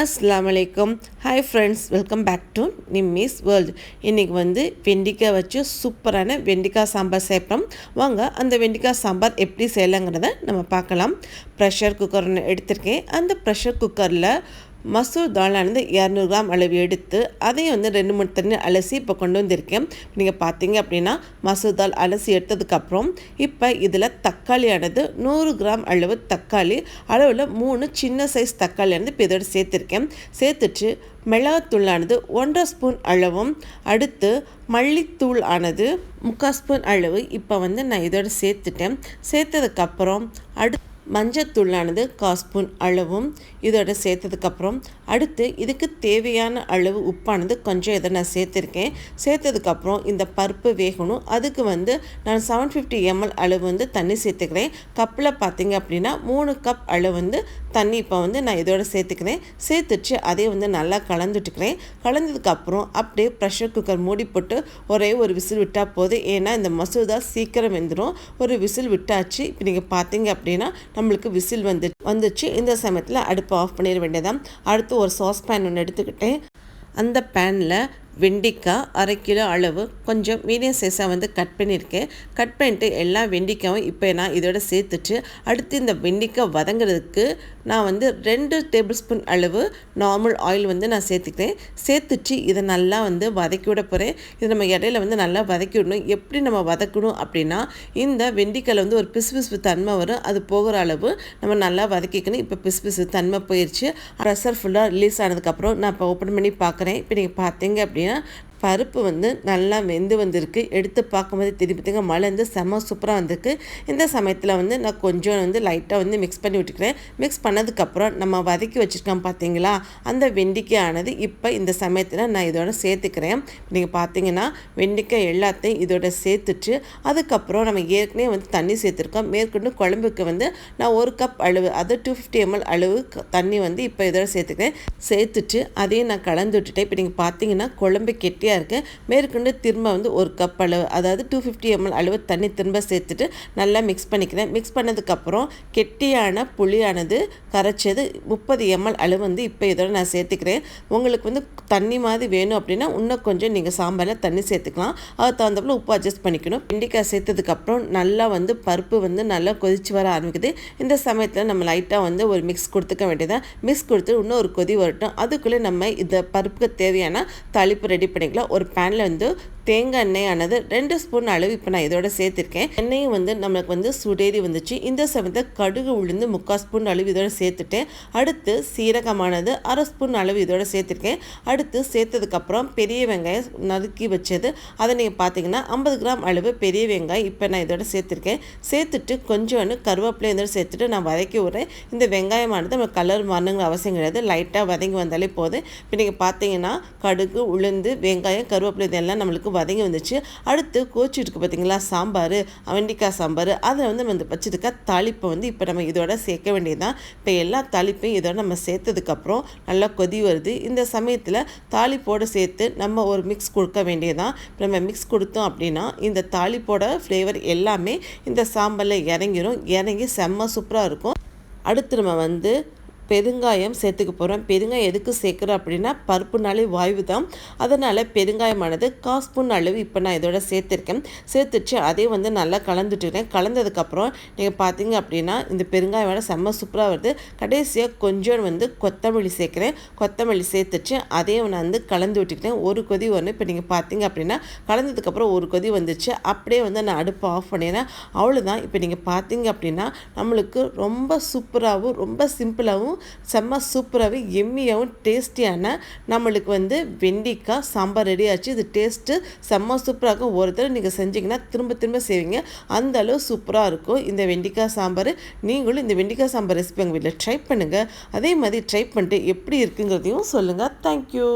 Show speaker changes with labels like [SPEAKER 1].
[SPEAKER 1] அஸ்லாம் வலைக்கம் hi friends welcome back to Nimmi's world இன்றைக்கி வந்து வெண்டிக்காய் வச்சு சூப்பரான வெண்டிக்காய் சாம்பார் சேர்ப்போம் வாங்க அந்த வெண்டிக்காய் சாம்பார் எப்படி செய்யலாங்கிறத நம்ம பார்க்கலாம். ப்ரெஷர் குக்கர் எடுத்திருக்கேன். அந்த ப்ரெஷர் குக்கரில் மசூர் தாலானது இரநூறு கிராம் அளவு எடுத்து அதையும் வந்து ரெண்டு மூணு தண்ணி அலசி இப்போ கொண்டு வந்திருக்கேன். நீங்கள் பார்த்தீங்க அப்படின்னா மசூர் தால் அலசி எடுத்ததுக்கப்புறம் இப்போ இதில் தக்காளியானது நூறு கிராம் அளவு தக்காளி அளவில் மூணு சின்ன சைஸ் தக்காளியானது இப்போ இதோடு சேர்த்துருக்கேன். சேர்த்துட்டு மிளகாத்தூளானது ஒன்றரை ஸ்பூன் அளவும் அடுத்து மல்லித்தூள் ஆனது முக்கால் ஸ்பூன் அளவு இப்போ வந்து நான் இதோட சேர்த்துட்டேன். சேர்த்ததுக்கப்புறம் அடுத்து மஞ்சத்தூளானது காஸ்பூன் அளவும் இதோட சேர்த்ததுக்கப்புறம் அடுத்து இதுக்கு தேவையான அளவு உப்பானது கொஞ்சம் இதை நான் சேர்த்துருக்கேன். சேர்த்ததுக்கப்புறம் இந்த பருப்பு வேகணும். அதுக்கு வந்து நான் செவன் ஃபிஃப்டி எம்எல் அளவு வந்து தண்ணி சேர்த்துக்கிறேன். கப்பில் பார்த்தீங்க அப்படின்னா மூணு கப் அளவு வந்து தண்ணி இப்போ வந்து நான் இதோட சேர்த்துக்கிறேன். சேர்த்துச்சு அதே வந்து நல்லா கலந்துட்டுக்கிறேன். கலந்ததுக்கப்புறம் அப்படியே ப்ரெஷர் குக்கர் மூடி போட்டு ஒரே ஒரு விசில் விட்டால் போதும். ஏன்னா இந்த மசூதா சீக்கிரம் வெந்துடும் ஒரு விசில் விட்டாச்சு. இப்போ நீங்கள் பார்த்தீங்க அப்படின்னா நம்மளுக்கு விசில் வந்து வந்துச்சு. இந்த சமயத்தில் அடுப்பை ஆஃப் பண்ணிட வேண்டியதான் அடுத்து ஒரு சாஸ் பேன் ஒன்று எடுத்துக்கிட்டேன் அந்த பேனில் வெண்டிக்காய் அரை கிலோ அளவு. கொஞ்சம் மீடியம் சைஸாக வந்து கட் பண்ணியிருக்கேன். கட் பண்ணிட்டு எல்லா வெண்டிக்காயும் இப்போ நான் இதோட சேர்த்துட்டு அடுத்து இந்த வெண்டிக்காய் வதங்குறதுக்கு நான் வந்து ரெண்டு டேபிள் ஸ்பூன் அளவு நார்மல் ஆயில் வந்து நான் சேர்த்துக்கிறேன். சேர்த்துட்டு இதை நல்லா வந்து வதக்கி விட போகிறேன் இதை நம்ம இடையில வந்து நல்லா வதக்கி விடணும். எப்படி நம்ம வதக்கணும் அப்படின்னா இந்த வெண்டிக்காயில் வந்து ஒரு பிசு பிசு தன்மை வரும். அது போகிற அளவு நம்ம நல்லா வதக்கிக்கணும். இப்போ பிசு பிசு தன்மை போயிடுச்சு ப்ரெஷர் ஃபுல்லாக ரிலீஸ் ஆனதுக்கப்புறம் நான் இப்போ ஓப்பன் பண்ணி பார்க்குறேன் இப்போ நீங்கள் பார்த்தீங்க அப்படின்னா அப்படின்னா பருப்பு வந்து நல்லா வெந்து வந்திருக்கு. எடுத்து பார்க்கும்போது திருப்பி மழை வந்து செம சூப்பராக வந்திருக்கு. இந்த சமயத்தில் வந்து நான் கொஞ்சம் வந்து லைட்டாக வந்து மிக்ஸ் பண்ணி விட்டுக்கிறேன். மிக்ஸ் பண்ணதுக்கப்புறம் நம்ம வதக்கி வச்சுருக்கோம் பார்த்தீங்களா? அந்த வெண்டிக்காயானது இப்போ இந்த சமயத்தில் நான் இதோட சேர்த்துக்கிறேன். நீங்கள் பார்த்தீங்கன்னா வெண்டிக்காய் எல்லாத்தையும் இதோட சேர்த்துட்டு அதுக்கப்புறம் நம்ம ஏற்கனவே வந்து தண்ணி சேர்த்துருக்கோம். மேற்கொண்டு குழம்புக்கு வந்து நான் ஒரு கப் அளவு அது டூ ஃபிஃப்டி எம்எல் அளவு தண்ணி வந்து இப்போ இதோட சேர்த்துக்கிறேன். சேர்த்துட்டு அதையும் நான் கலந்து விட்டுட்டேன். இப்போ நீங்கள் பார்த்தீங்கன்னா குழம்பு கெட்டியாக கெட்டியாக இருக்குது மேற்கொண்டு திரும்ப வந்து ஒரு கப் அளவு அதாவது டூ ஃபிஃப்டி எம்எல் அளவு தண்ணி திரும்ப சேர்த்துட்டு நல்லா மிக்ஸ் பண்ணிக்கிறேன். மிக்ஸ் பண்ணதுக்கப்புறம் கெட்டியான புளியானது கரைச்சது முப்பது எம்எல் அளவு வந்து இப்போ இதோட நான் சேர்த்துக்கிறேன். உங்களுக்கு வந்து தண்ணி மாதிரி வேணும் அப்படின்னா இன்னும் கொஞ்சம் நீங்கள் சாம்பாரில் தண்ணி சேர்த்துக்கலாம். அது தகுந்தப்பில் உப்பு அட்ஜஸ்ட் பண்ணிக்கணும். வெண்டிக்காய் சேர்த்ததுக்கப்புறம் நல்லா வந்து பருப்பு வந்து நல்லா கொதிச்சு வர ஆரம்பிக்குது. இந்த சமயத்தில் நம்ம லைட்டாக வந்து ஒரு மிக்ஸ் கொடுத்துக்க வேண்டியதான் மிக்ஸ் கொடுத்து இன்னும் ஒரு கொதி வரட்டும். அதுக்குள்ளே நம்ம இந்த பருப்புக்கு தேவையான தாளிப்பு ரெடி பண்ணிக்கலாம். ஒரு பேனில் வந்து தேங்காய் எண்ணெய் ஆனது ரெண்டு ஸ்பூன் அளவு இப்போ நான் இதோட சேர்த்துருக்கேன். எண்ணெயும் வந்து நம்மளுக்கு வந்து சுடேறி வந்துச்சு. இந்த சமயத்தில் கடுகு உளுந்து முக்கால் ஸ்பூன் அளவு இதோட சேர்த்துட்டேன். அடுத்து சீரகமானது அரை ஸ்பூன் அளவு இதோட சேர்த்துருக்கேன். அடுத்து சேர்த்ததுக்கப்புறம் பெரிய வெங்காயம் நறுக்கி வச்சது. அதை நீங்கள் பார்த்தீங்கன்னா ஐம்பது கிராம் அளவு பெரிய வெங்காயம் இப்போ நான் இதோட சேர்த்துருக்கேன். சேர்த்துட்டு கொஞ்சோண்டு கருவேப்பிலை இதோட சேர்த்துட்டு நான் வதக்கி விட்றேன். இந்த வெங்காயமானது நம்ம கலர் மாறணுங்கிற அவசியம் கிடையாது. லைட்டாக வதங்கி வந்தாலே போதும். இப்போ நீங்கள் பார்த்தீங்கன்னா கடுகு உளுந்து வெங்காயம் கருவேப்பிலை இதெல்லாம் நம்மளுக்கு வதங்கி வந்துச்சு. அடுத்து கோச்சி இருக்குது பார்த்தீங்களா சாம்பார் வெண்டிக்காய் சாம்பார். அதில் வந்து நம்ம இந்த வச்சுருக்க தாளிப்பை வந்து இப்போ நம்ம இதோட சேர்க்க வேண்டியதுதான். இப்போ எல்லா தாளிப்பையும் இதோட நம்ம சேர்த்ததுக்கப்புறம் நல்லா கொதி வருது. இந்த சமயத்தில் தாளிப்போடு சேர்த்து நம்ம ஒரு மிக்ஸ் கொடுக்க வேண்டியதான் இப்போ நம்ம மிக்ஸ் கொடுத்தோம் அப்படின்னா இந்த தாளிப்போட ஃப்ளேவர் எல்லாமே இந்த சாம்பாரில் இறங்கிரும். இறங்கி செம்ம சூப்பராக இருக்கும். அடுத்து நம்ம வந்து பெருங்காயம் சேர்த்துக்க போகிறோம் பெருங்காயம் எதுக்கு சேர்க்குறோம் அப்படின்னா பருப்புனாலே வாய்வு தான். அதனால் பெருங்காயமானது காஸ்பூன் அளவு இப்போ நான் இதோட சேர்த்துருக்கேன். சேர்த்துச்சு அதே வந்து நல்லா கலந்துட்டுருக்கேன் கலந்ததுக்கப்புறம் நீங்கள் பார்த்தீங்க அப்படின்னா இந்த பெருங்காயம் செம்ம சூப்பராக வருது. கடைசியாக கொஞ்சம் வந்து கொத்தமல்லி சேர்க்குறேன். கொத்தமல்லி சேர்த்துச்சு அதே நான் வந்து கலந்து விட்டுக்கிட்டேன். ஒரு கொதி ஒன்று இப்போ நீங்கள் பார்த்தீங்க அப்படின்னா கலந்ததுக்கப்புறம் ஒரு கொதி வந்துச்சு. அப்படியே வந்து நான் அடுப்பை ஆஃப் பண்ணிடுறேன். அவ்வளோதான் இப்போ நீங்கள் பார்த்தீங்க அப்படின்னா நம்மளுக்கு ரொம்ப சூப்பராகவும் ரொம்ப சிம்பிளாகவும் செம்ம சூப்பராகவே எம்மியாகவும் டேஸ்டியான நம்மளுக்கு வந்து வெண்டிக்காய் சாம்பார் ரெடி ஆச்சு. இது டேஸ்ட்டு செம்ம சூப்பராக ஒரு தடவை நீங்கள் செஞ்சிங்கன்னா திரும்ப திரும்ப செய்வீங்க. அந்த அளவு சூப்பராக இருக்கும். இந்த வெண்டிக்காய் சாம்பார் நீங்களும் இந்த வெண்டிக்காய் சாம்பார் ரெசிபி எங்கள் வீட்டில் ட்ரை பண்ணுங்கள் அதே மாதிரி ட்ரை பண்ணிட்டு எப்படி இருக்குங்கிறதையும் சொல்லுங்கள் தேங்க்யூ